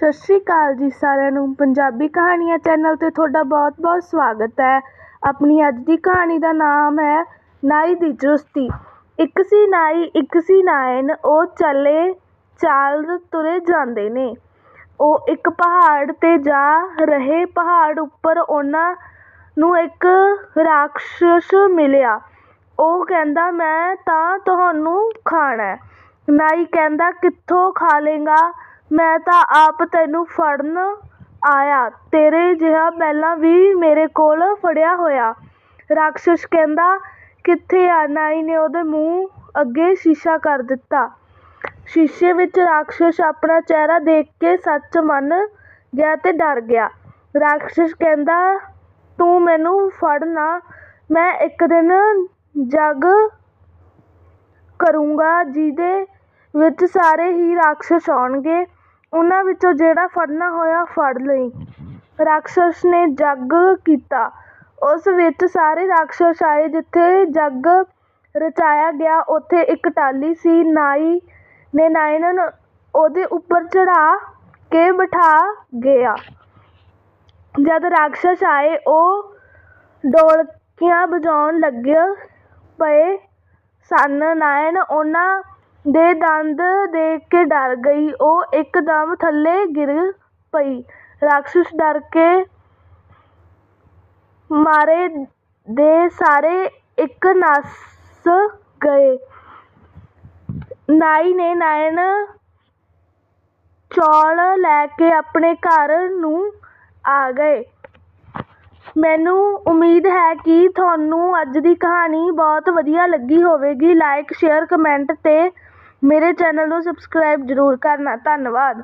ਸਤਿ ਸ਼੍ਰੀ ਅਕਾਲ ਜੀ ਸਾਰਿਆਂ ਨੂੰ। ਪੰਜਾਬੀ ਕਹਾਣੀਆਂ ਚੈਨਲ 'ਤੇ ਤੁਹਾਡਾ ਬਹੁਤ-ਬਹੁਤ ਸਵਾਗਤ ਹੈ। ਆਪਣੀ ਅੱਜ ਦੀ ਕਹਾਣੀ ਦਾ ਨਾਮ ਹੈ ਨਾਈ ਦੀ ਚੁਸਤੀ ਇੱਕ ਸੀ ਨਾਈ, ਇੱਕ ਸੀ ਨਾਇਣ ਉਹ ਚੱਲੇ ਚਾਲ ਤੁਰੇ ਜਾਂਦੇ ਨੇ। ਉਹ ਇੱਕ ਪਹਾੜ 'ਤੇ ਜਾ ਰਹੇ ਪਹਾੜ ਉੱਪਰ ਉਹਨਾਂ ਨੂੰ ਇੱਕ ਰਾਖਸ਼ ਮਿਲਿਆ। ਉਹ ਕਹਿੰਦਾ, ਮੈਂ ਤਾਂ ਤੁਹਾਨੂੰ ਖਾਣਾ ਹੈ। ਨਾਈ ਕਹਿੰਦਾ, ਕਿੱਥੋਂ ਖਾ ਲਏਗਾ ਮੈਂ ਤਾਂ ਆਪ ਤੈਨੂੰ ਫੜਨ ਆਇਆ। ਤੇਰੇ ਜਿਹਾ ਪਹਿਲਾਂ ਵੀ ਮੇਰੇ ਕੋਲ ਫੜਿਆ ਹੋਇਆ। ਰਾਖਸ਼ ਕਹਿੰਦਾ, ਕਿੱਥੇ ਆ? ਨਾਈ ਨੇ ਉਹਦੇ ਮੂੰਹ ਅੱਗੇ ਸ਼ੀਸ਼ਾ ਕਰ ਦਿੱਤਾ। ਸ਼ੀਸ਼ੇ ਵਿੱਚ ਰਾਖਸ਼ ਆਪਣਾ ਚਿਹਰਾ ਦੇਖ ਕੇ ਸੱਚ ਮੰਨ ਗਿਆ ਤੇ ਡਰ ਗਿਆ। ਰਾਖਸ਼ ਕਹਿੰਦਾ, ਤੂੰ ਮੈਨੂੰ ਫੜ ਨਾ, ਮੈਂ ਇੱਕ ਦਿਨ ਜੱਗ ਕਰੂੰਗਾ, ਜਿਹਦੇ ਵਿੱਚ ਸਾਰੇ ਹੀ ਰਾਖਸ਼ ਆਉਣਗੇ। ਉਹਨਾਂ ਵਿੱਚੋਂ ਜਿਹੜਾ ਫੜਨਾ ਹੋਇਆ ਫੜ ਲਈ। ਰਾਖਸ਼ ਨੇ ਜੱਗ ਕੀਤਾ। ਉਸ ਵਿੱਚ ਸਾਰੇ ਰਾਖਸ਼ ਆਏ ਜਿੱਥੇ ਜੱਗ ਰਚਾਇਆ ਗਿਆ। ਉੱਥੇ ਇੱਕ ਟਾਹਲੀ ਸੀ। ਨਾਈ ਨੇ ਨਾਇਣ ਉਹਦੇ ਉੱਪਰ ਚੜ੍ਹਾ ਕੇ ਬਿਠਾ ਗਿਆ। ਜਦ ਰਾਖਸ਼ ਆਏ, ਉਹ ਢੋਲਕੀਆਂ ਵਜਾਉਣ ਲੱਗੇ ਪਏ ਸਨ। ਨਾਇਣ ਉਹਨਾਂ ਦੇ ਦੰਦ ਦੇਖ ਕੇ ਡਰ ਗਈ। ਉਹ ਇੱਕਦਮ ਥੱਲੇ ਗਿਰ ਪਈ। ਰਾਖਸ਼ ਡਰ ਕੇ ਮਾਰੇ ਦੇ ਸਾਰੇ ਇੱਕ ਨੱਸ ਗਏ। ਨਾਈ ਨੇ ਨਾਇਣ ਚੌਲ ਲੈ ਕੇ ਆਪਣੇ ਘਰ ਨੂੰ ਆ ਗਏ। ਮੈਨੂੰ ਉਮੀਦ ਹੈ ਕਿ ਤੁਹਾਨੂੰ ਅੱਜ ਦੀ ਕਹਾਣੀ ਬਹੁਤ ਵਧੀਆ ਲੱਗੀ ਹੋਵੇਗੀ। ਲਾਈਕ ਸ਼ੇਅਰ ਕਮੈਂਟ ਤੇ ਮੇਰੇ ਚੈਨਲ ਨੂੰ ਸਬਸਕ੍ਰਾਈਬ ਜ਼ਰੂਰ ਕਰਨਾ ਧੰਨਵਾਦ।